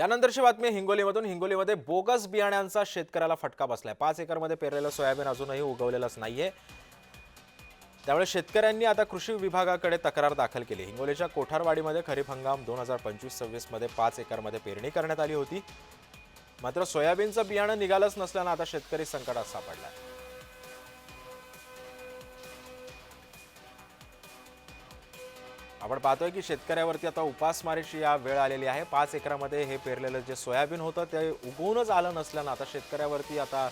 यानंतरची बातमी हिंगोलीमधून. हिंगोलीमध्ये बोगस बियाण्यांचा शेतकऱ्याला फटका बसलाय. पाच एकरमध्ये पेरलेलं सोयाबीन अजूनही उगवलेलंच नाहीये. त्यामुळे शेतकऱ्यांनी आता कृषी विभागाकडे तक्रार दाखल केली. हिंगोलीच्या कोठारवाडीमध्ये खरीप हंगाम दोन हजार पंचवीस सव्वीसमध्ये पाच एकरमध्ये पेरणी करण्यात आली होती. मात्र सोयाबीनचं बियाणं निघालंच नसल्यानं आता शेतकरी संकटात सापडलाय. आपण पाहतोय की शेतकऱ्यावरती आता उपासमारीची या वेळ आलेली आहे. पाच एकरामध्ये हे पेरलेलं जे सोयाबीन होतं ते उगवूनच आलं नसल्यानं आता शेतकऱ्यावरती आता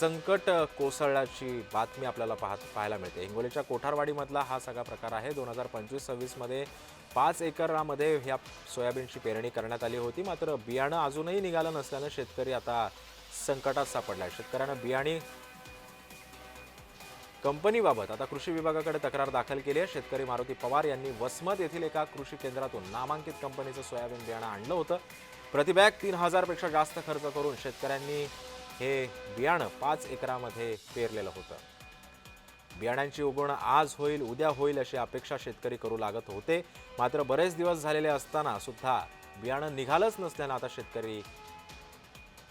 संकट कोसळल्याची बातमी आपल्याला पाहत पाहायला मिळते. हिंगोलीच्या कोठारवाडीमधला हा सगळा प्रकार आहे. दोन हजार पंचवीस सव्वीसमध्ये पाच एकरामध्ये ह्या सोयाबीनची पेरणी करण्यात आली होती. मात्र बियाणं अजूनही निघालं नसल्यानं शेतकरी आता संकटात सापडला आहे. शेतकऱ्यांना बियाणी कंपनीबाबत आता कृषी विभागाकडे तक्रार दाखल केली आहे. शेतकरी मारुती पवार यांनी वसमत येथील एका कृषी केंद्रातून नामांकित कंपनीचं सोयाबीन बियाणं आणलं होतं. प्रतिबॅग तीन हजारपेक्षा जास्त खर्च करून शेतकऱ्यांनी हे बियाणं पाच एकरामध्ये पेरलेलं होतं. बियाण्यांची उगवण आज होईल उद्या होईल अशी अपेक्षा शेतकरी करू लागत होते. मात्र बरेच दिवस झालेले असताना सुद्धा बियाणं निघालंच नसल्यानं आता शेतकरी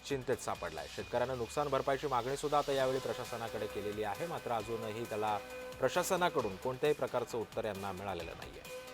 चिंतेत सापडला आहे शेतकऱ्यांना नुकसान भरपाईची मागणी सुद्धा आता यावेळी प्रशासनाकडे केलेली आहे. मात्र अजूनही त्याला प्रशासनाकडून कोणत्याही प्रकारचं उत्तर यांना मिळालेलं नाही आहे